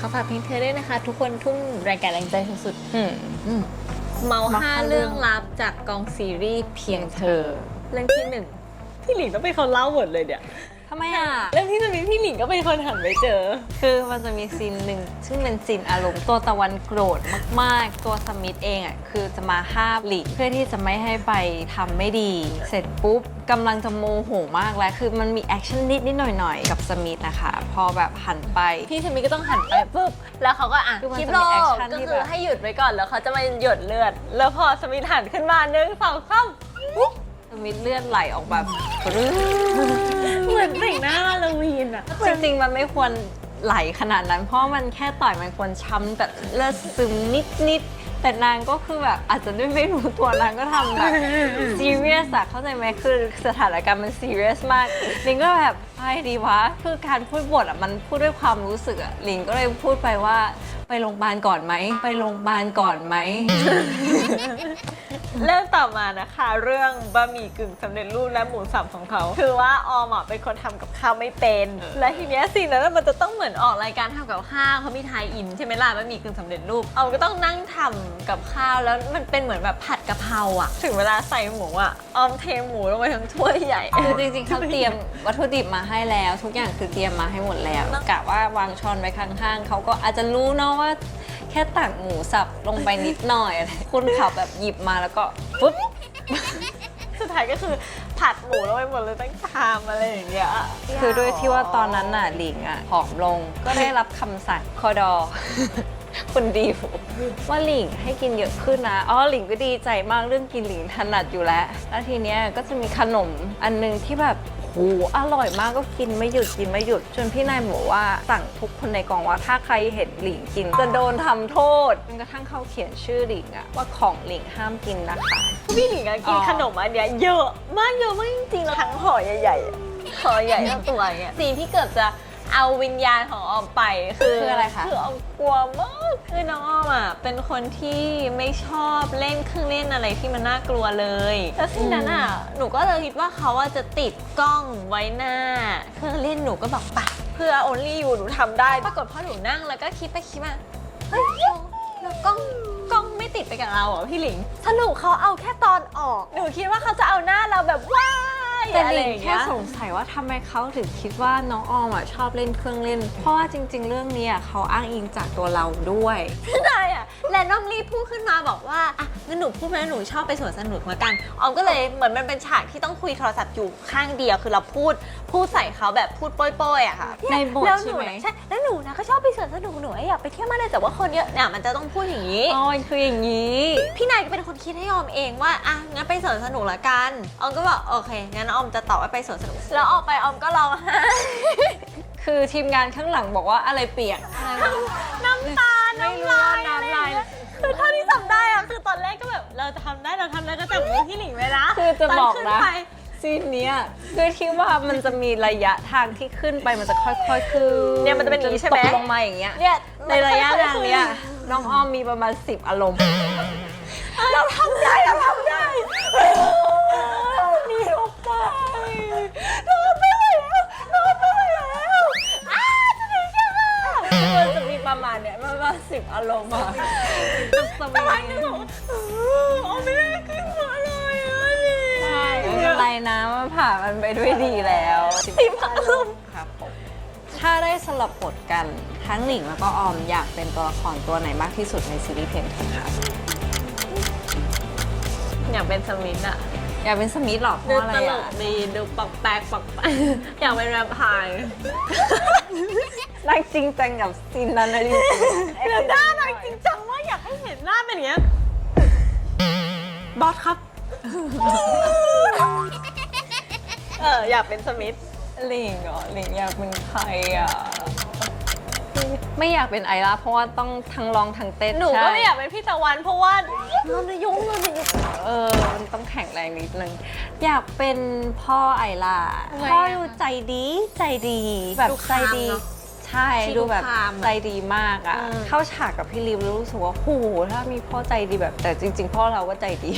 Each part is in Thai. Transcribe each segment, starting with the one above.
ขอฝากเพลงเธอด้วยนะคะ ทุกคนทุ่มแรงกายแรงใจสุดอืมๆอืมเมาเมาห้าห้าเรื่เรื่อองงลับจากกองซีรีส์เพียงเธอ เรื่องที่หนึ่งพี่หลิงต้องเป็นคนเล่าหมดเลยเนี่ย ทำไมอะ เรื่องที่จะมีพี่หลิงก็เป็นคนหันไปเจอ คือมันจะมีซีนหนึ่งซึ่งเป็นซีนอารมณ์ตัวตะวันโกรธมากๆ ตัวสมิธเองอะคือจะมาห้ามหลีกเพื่อที่จะไม่ให้ไปทำไม่ดี เสร็จปุ๊บกำลังจะโมโหมากแล้วคือมันมีแอคชั่นนิดนิดๆหน่อยหน่อยๆกับสมิธนะคะ พอแบบหันไป พี่สมิธก็ต้องหันไปปุ๊บ แล้วเขาก็อะคือมันคลิปจะโลมีก action ก็ที่คืแบอบ ให้หยุดไว้ก่อนแล้วเขาจะมาหยดเลือด แล้วพอสมิธหันขึ้นมาหนึ่งสองสามปุ๊บสมิธเลือดไหลออกแบบปรื้ดเห มือนแต่งหน้าฮาโลวีนอะจริงๆ มันไม่ควรไหลขนาดนั้น เพราะมันแค่ต่อยมันควรช้ำแบบเลือดซึมนิดๆ แต่นางก็คือแบบอาจจะด้วยไม่รู้ตัวนางก็ทำแบบซีเรียสอะเข้าใจไหมคือสถานการณ์มันซีเรียสมาก ลิงก็แบบไปดีวะ คือการพูดบทอะมันพูดด้วยความรู้สึกอะลิงก็เลยพูดไปว่าไปโรงพยาบาลก่อนไหม ไปโรงพยาบาลก่อนไหม เรื่องต่อมานะคะ เรื่องบะหมี่กึ่งสำเร็จรูปและหมูสับของเขา คือว่าออมอะเป็นคนทำกับข้าวไม่เป็น และทีเนี้ยสิ่งนั้นนะมันจะต้องเหมือนออกรายการทำกับข้าวเขามีไทยอินใช่ไหมล่ะบะหมี่กึ่งสำเร็จรูปออมก็ต้องนั่งทำกับข้าวแล้วมันเป็นเหมือนแบบผัดกะเพราอะถึงเวลาใส่หมูอะออมเทหมูลงไปทั้งถ้วยใหญ่ คือจริงๆเขาเตรียมวัตถุดิบมาให้แล้ว ทุกอย่างคือเตรียมมาให้หมดแล้วกะว่าวางช้อนไว้ข้างๆเขาก็อาจจะรู้เนาะว่า แค่ตักหมูสับลงไปนิดหน่อยอะไรคุณเขาแบบหยิบมาแล้วก็ปุ๊บ สุดท้ายก็คือผัดหมูลงไปหมดเลยตั้งชามอะไรอย่างเงี้ยคือด้วยที่ว่าตอนนั้นน่ะหลิงอะผอมลงก็ได้รับคำสั่งคอดอคุณดีว่าหลิงให้กินเยอะขึ้นนะอ๋อหลิงก็ดีใจมากเรื่องกินหลิงถนัดอยู่แล้ว แล้วทีเนี้ยก็จะมีขนมอันนึงที่แบบ โหอร่อยมากก็กินไม่หยุดกินไม่หยุดจนพี่นายบอกว่าสั่งทุกคนในกองว่าถ้าใครเห็นหลิงกิน จะโดนทำโทษจนกระทั่งเขาเขียนชื่อหลิงอะว่าของหลิงห้ามกินนะคะพี่หลิงอะกินขนมอันเนี้ยเยอะมากเยอะมากจริงๆแล้วทั้งห่อใหญ่ๆอะห่อใหญ่ตัวเนี้ยสีที่เกือบจะ เอาวิญญาณของออมไปคือคืออะไรคะคือออมกลัวมากคือน้องออมอะเป็นคนที่ไม่ชอบเล่นเครื่องเล่นอะไรที่มันน่ากลัวเลยแล้วสิ่งนั้นอะหนูก็เลยคิดว่าเขาอะจะติดกล้องไว้หน้า เครื่องเล่นหนูก็บอกปะเพื่อ only you หนูทำได้ ปรากฏพอหนูนั่งแล้วก็คิดไปคิดมาเฮ้ยเราเรากล้องกล้องไม่ติดไปกับเราเหรอพี่หลิงสรุปเขาเอาแค่ตอนออก หนูคิดว่าเขาจะเอาหน้าเราแบบว้าย แต่อะไรลิองย่างแค่เงี้ย สงสัยว่าทำไมเขาถึงคิดว่าน้องออมอะชอบเล่นเครื่องเล่น เพราะว่าจริง ๆ เรื่องเนี้ยเขาอ้างอิงจากตัวเราด้วยไม่ได้อะแลนดอมลี่พูดขึ้นมาบอกว่าอะงั้นหนูพูดไปแล้วหนูชอบไปสวนสนุกเหมือนกันออมก็เลยเหมือนมันเป็นฉากที่ต้องคุยโทรศัพท์อยู่ข้างเดียวคือเราพูดพูดใส่เขาแบบพูดโป้ยๆอะค่ะในบทแล้วใช่นูไหมนะใช่แล้วหนูนะก็ชอบไปสวนสนุกหนูอยากไปเที่ยวมากเลยแต่ว่าคนเยอะเนี่ยมันจะต้องพูดอย่างนี้ อ๋อคืออย่างนี้ พี่นายก็เป็นคนคิดให้ออมเองว่าอะงั้นไปสวนสนุกละกันออมก็บอกโอเคงั้นออมจะตอบว่าไปสวนสนุก แล้วออกไปออมก็ร้องไห้คือทีมงานข้างหลังบอกว่าอะไรเปียกอะไรวะน้ำตาไม่น้ำรู้ลาว่ายน้ำลายอะไรอย่างเงี้ยคือเท่าที่จำได้อะคือตอนแรกก็แบบเราจะทำได้เราทำได้ก็จับมือพี่หลิงไว้นะคือจะบอกตขึ้นะไปซีนเนี้ยคือที่ว่ามันจะมีระยะทางที่ขึ้นไปมันจะค่อยๆขึ้นเนี่ยมันจะเป็นอย่างนี้ใช่ไหม ตกลงมาอย่างเงี้ย เนี่ยในระยะทางเนี้ยน้องออมมีประมาณ 10 อารมณ์ เราทำได้เราทำได้ สิบอารมณ์อะสแต่วิวันงนึงบอกโอ้ไม่ได้ขึ้นหัวเลยอะนี่ใช่ไม่เป็นไรนะมันผ่านมันไปด้วยดีแล้วสิบอารมณ์ครับผมถ้าได้สลับบทกันทั้งหลิงแล้วก็ออมอยากเป็นตัวละครตัวไหนมากที่สุดในซีรีส์เพลงเธอครับอยากเป็นสมิธอะ อยากเป็นสมิธหรอเพดูราะอะไรตลอะกดีดูปักแปลกปักแปลกอยากเป็นแวมไพร์รักจริงจังกับซีนนั้นนะจริงๆแล้วหน้าหนักจริงจังว่าอยากให้เห็นหน้าเป็นอย่างเงี้ยบอสครับ เอออยากเป็นสมิธหลิงเหรอหลิงอยากเป็นใครอะ ไม่อยากเป็นไอร่าเพราะว่าต้องทั้งร้องทั้งเต้นหนูก็ใช่ไม่อยากเป็นพี่ตะวันเพราะว่า ต้องแข็งแรงนิดนึง อยากเป็นพ่อไอล่าทำไมพ่ออะดูใจดีใจดี แบบดูใจคามดีเนอะใช่ชีดูแบบดูคามอะใจดีมากอะ อืม เข้าฉากกับพี่ริวแล้วรู้สึกว่าโหถ้ามีพ่อใจดีแบบ แต่จริง ๆ พ่อเราก็ใจดี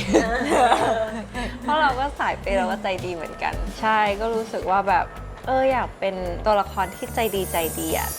เพราะเราก็สายเปย์เราก็ใจดีเหมือนกัน ใช่ก็รู้สึกว่าแบบ เอออยากเป็นตัวละครที่ใจดีใจดีอะ